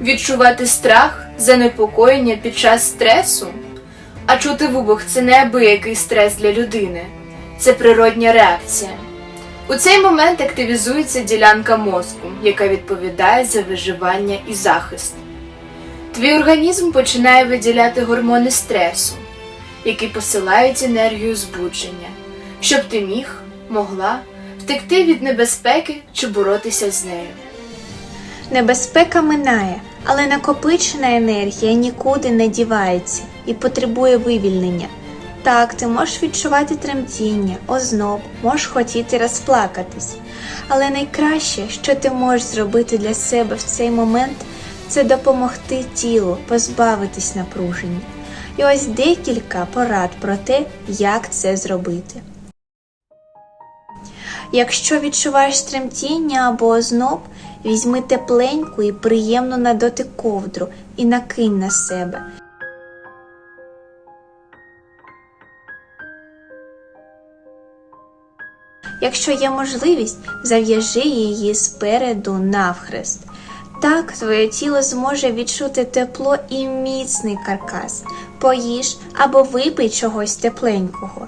Відчувати страх, занепокоєння під час стресу. А чути вибух це неабиякий стрес для людини. Це природня реакція. У цей момент активізується ділянка мозку, яка відповідає за виживання і захист. Твій організм починає виділяти гормони стресу, які посилають енергію збудження, щоб ти міг, могла втекти від небезпеки чи боротися з нею. Небезпека минає, але накопичена енергія нікуди не дівається і потребує вивільнення. Так, ти можеш відчувати тремтіння, озноб, можеш хотіти розплакатись. Але найкраще, що ти можеш зробити для себе в цей момент, це допомогти тілу позбавитись напруження. І ось декілька порад про те, як це зробити. Якщо відчуваєш тремтіння або озноб, візьми тепленьку і приємну на дотик ковдру і накинь на себе. Якщо є можливість, зав'яжи її спереду навхрест. Так твоє тіло зможе відчути тепло і міцний каркас. Поїж або випий чогось тепленького.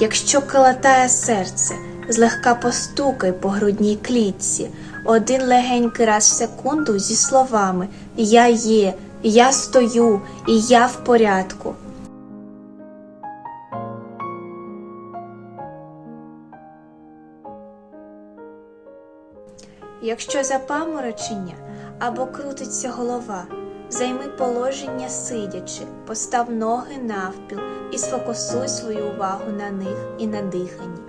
Якщо калатає серце, злегка постукай по грудній клітці, один легенький раз в секунду зі словами Я є, я стою і я в порядку. Якщо запаморочення або крутиться голова, займи положення сидячи, постав ноги навпіл і сфокусуй свою увагу на них і на диханні.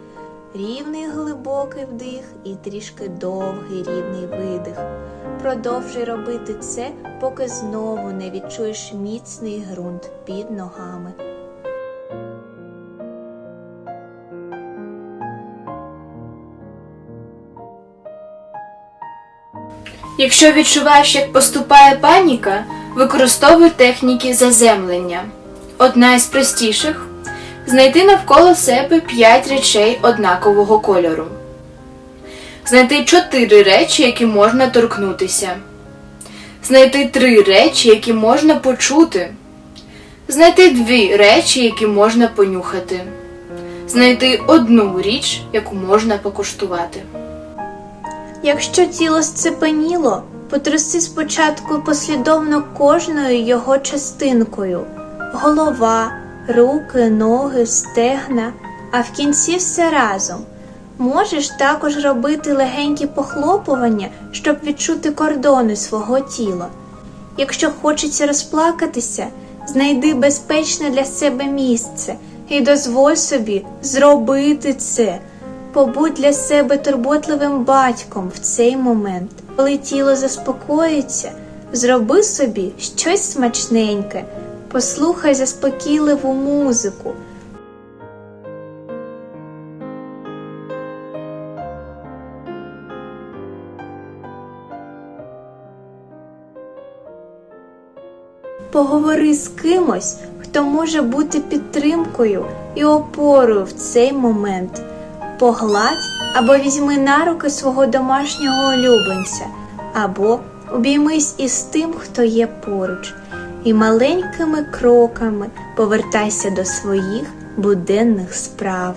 Рівний глибокий вдих і трішки довгий рівний видих. Продовжуй робити це, поки знову не відчуєш міцний ґрунт під ногами. Якщо відчуваєш, як поступає паніка, використовуй техніки заземлення. Одна із простіших знайти навколо себе 5 речей однакового кольору. Знайти 4 речі, які можна торкнутися. Знайти 3 речі, які можна почути. Знайти 2 речі, які можна понюхати. Знайти одну річ, яку можна покуштувати. Якщо тіло сцепеніло, потруси спочатку послідовно кожною його частинкою голова, руки, ноги, стегна, а в кінці все разом. Можеш також робити легенькі похлопування, щоб відчути кордони свого тіла. Якщо хочеться розплакатися, знайди безпечне для себе місце і дозволь собі зробити це. Побудь для себе турботливим батьком в цей момент. Коли тіло заспокоїться, зроби собі щось смачненьке, послухай заспокійливу музику. Поговори з кимось, хто може бути підтримкою і опорою в цей момент. Погладь або візьми на руки свого домашнього улюбленця, або обіймись із тим, хто є поруч, і маленькими кроками повертайся до своїх буденних справ.